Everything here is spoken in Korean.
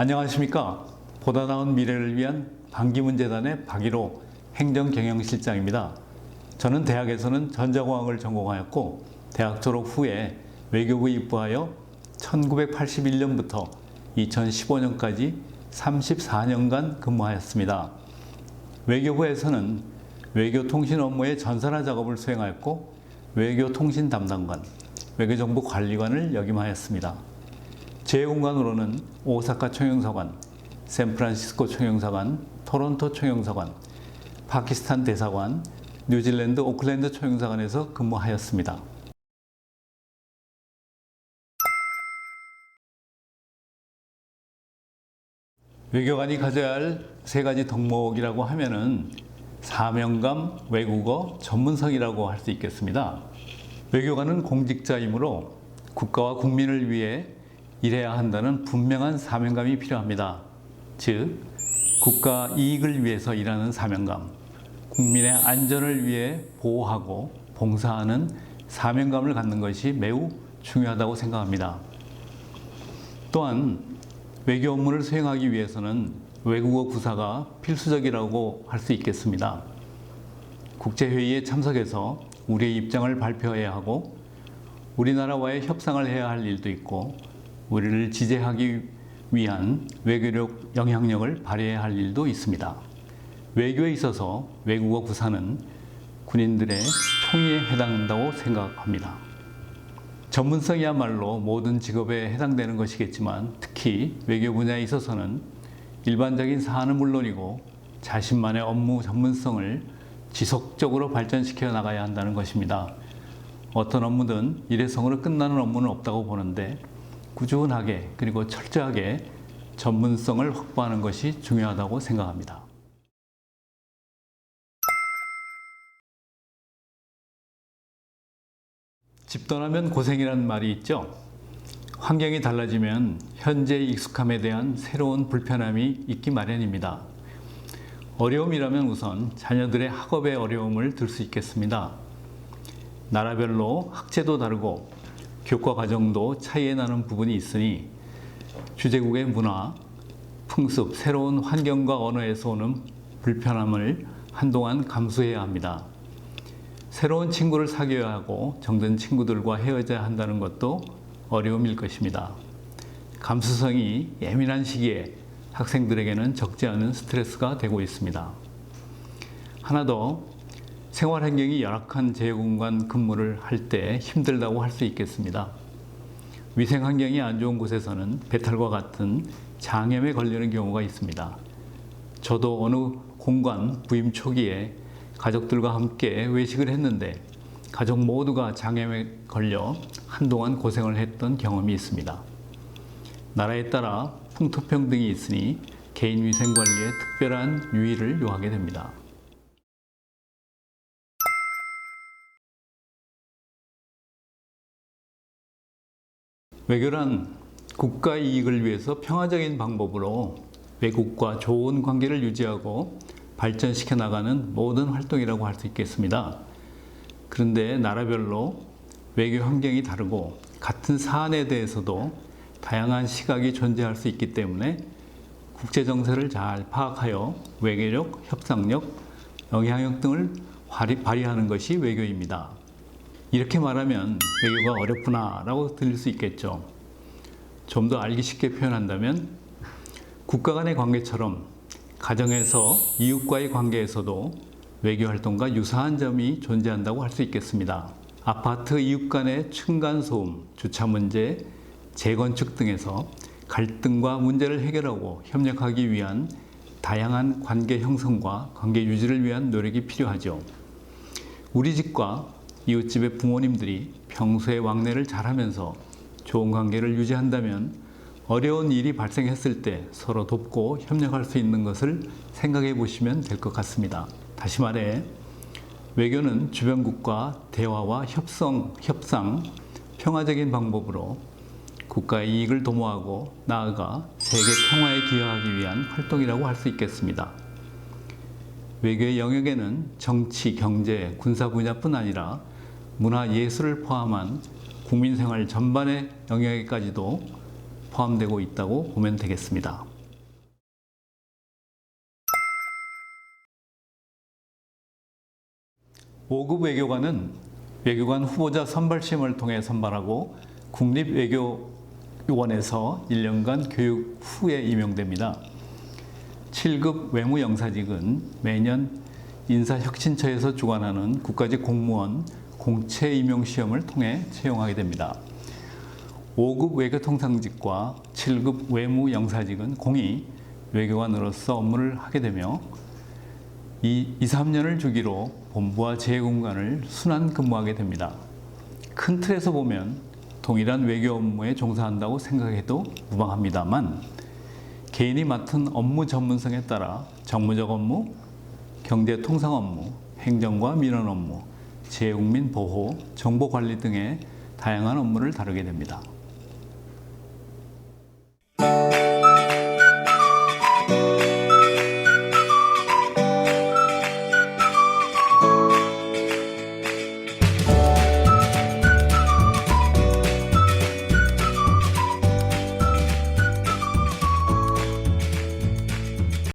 안녕하십니까. 보다 나은 미래를 위한 반기문 재단의 박일호 행정경영실장입니다. 저는 대학에서는 전자공학을 전공하였고 대학 졸업 후에 외교부에 입부하여 1981년부터 2015년까지 34년간 근무하였습니다. 외교부에서는 외교통신 업무의 전산화 작업을 수행하였고 외교통신 담당관, 외교정보 관리관을 역임하였습니다. 제 공간으로는 오사카 총영사관, 샌프란시스코 총영사관, 토론토 총영사관, 파키스탄 대사관, 뉴질랜드 오클랜드 총영사관에서 근무하였습니다. 외교관이 가져야 할 세 가지 덕목이라고 하면은 사명감, 외국어, 전문성이라고 할 수 있겠습니다. 외교관은 공직자이므로 국가와 국민을 위해 일해야 한다는 분명한 사명감이 필요합니다. 즉, 국가 이익을 위해서 일하는 사명감, 국민의 안전을 위해 보호하고 봉사하는 사명감을 갖는 것이 매우 중요하다고 생각합니다. 또한 외교 업무를 수행하기 위해서는 외국어 구사가 필수적이라고 할 수 있겠습니다. 국제회의에 참석해서 우리의 입장을 발표해야 하고 우리나라와의 협상을 해야 할 일도 있고 우리를 지지하기 위한 외교력 영향력을 발휘해야 할 일도 있습니다. 외교에 있어서 외국어 구사는 군인들의 총의에 해당한다고 생각합니다. 전문성이야말로 모든 직업에 해당되는 것이겠지만 특히 외교 분야에 있어서는 일반적인 사안은 물론이고 자신만의 업무 전문성을 지속적으로 발전시켜 나가야 한다는 것입니다. 어떤 업무든 일회성으로 끝나는 업무는 없다고 보는데 꾸준하게 그리고 철저하게 전문성을 확보하는 것이 중요하다고 생각합니다. 집 떠나면 고생이라는 말이 있죠. 환경이 달라지면 현재의 익숙함에 대한 새로운 불편함이 있기 마련입니다. 어려움이라면 우선 자녀들의 학업의 어려움을 들 수 있겠습니다. 나라별로 학제도 다르고 교과 과정도 차이에 나는 부분이 있으니 주제국의 문화, 풍습, 새로운 환경과 언어에서 오는 불편함을 한동안 감수해야 합니다. 새로운 친구를 사귀어야 하고 정든 친구들과 헤어져야 한다는 것도 어려움일 것입니다. 감수성이 예민한 시기에 학생들에게는 적지 않은 스트레스가 되고 있습니다. 하나 더 생활 환경이 열악한 재공간 근무를 할 때 힘들다고 할 수 있겠습니다. 위생 환경이 안 좋은 곳에서는 배탈과 같은 장염에 걸리는 경우가 있습니다. 저도 어느 공간 부임 초기에 가족들과 함께 외식을 했는데 가족 모두가 장염에 걸려 한동안 고생을 했던 경험이 있습니다. 나라에 따라 풍토평등이 있으니 개인 위생 관리에 특별한 유의를 요하게 됩니다. 외교란 국가 이익을 위해서 평화적인 방법으로 외국과 좋은 관계를 유지하고 발전시켜 나가는 모든 활동이라고 할 수 있겠습니다. 그런데 나라별로 외교 환경이 다르고 같은 사안에 대해서도 다양한 시각이 존재할 수 있기 때문에 국제 정세를 잘 파악하여 외교력, 협상력, 영향력 등을 발휘하는 것이 외교입니다. 이렇게 말하면 외교가 어렵구나라고 들릴 수 있겠죠. 좀 더 알기 쉽게 표현한다면 국가 간의 관계처럼 가정에서 이웃과의 관계에서도 외교 활동과 유사한 점이 존재한다고 할 수 있겠습니다. 아파트 이웃 간의 층간 소음, 주차 문제, 재건축 등에서 갈등과 문제를 해결하고 협력하기 위한 다양한 관계 형성과 관계 유지를 위한 노력이 필요하죠. 우리 집과 이웃집의 부모님들이 평소에 왕래를 잘하면서 좋은 관계를 유지한다면 어려운 일이 발생했을 때 서로 돕고 협력할 수 있는 것을 생각해 보시면 될 것 같습니다. 다시 말해 외교는 주변국과 대화와 협성, 협상, 평화적인 방법으로 국가의 이익을 도모하고 나아가 세계 평화에 기여하기 위한 활동이라고 할 수 있겠습니다. 외교의 영역에는 정치, 경제, 군사 분야뿐 아니라 문화 예술을 포함한 국민 생활 전반의 영역에까지도 포함되고 있다고 보면 되겠습니다. 오급 외교관은 외교관 후보자 선발시험을 통해 선발하고 국립외교원에서 1년간 교육 후에 임용됩니다. 7급 외무영사직은 매년 인사혁신처에서 주관하는 국가직 공무원 공채 임용 시험을 통해 채용하게 됩니다. 5급 외교통상직과 7급 외무영사직은 공이 외교관으로서 업무를 하게 되며 이 2, 3년을 주기로 본부와 재공간을 순환 근무하게 됩니다. 큰 틀에서 보면 동일한 외교 업무에 종사한다고 생각해도 무방합니다만 개인이 맡은 업무 전문성에 따라 정무적 업무, 경제 통상 업무, 행정과 민원 업무, 재국민 보호, 정보 관리 등의 다양한 업무를 다루게 됩니다.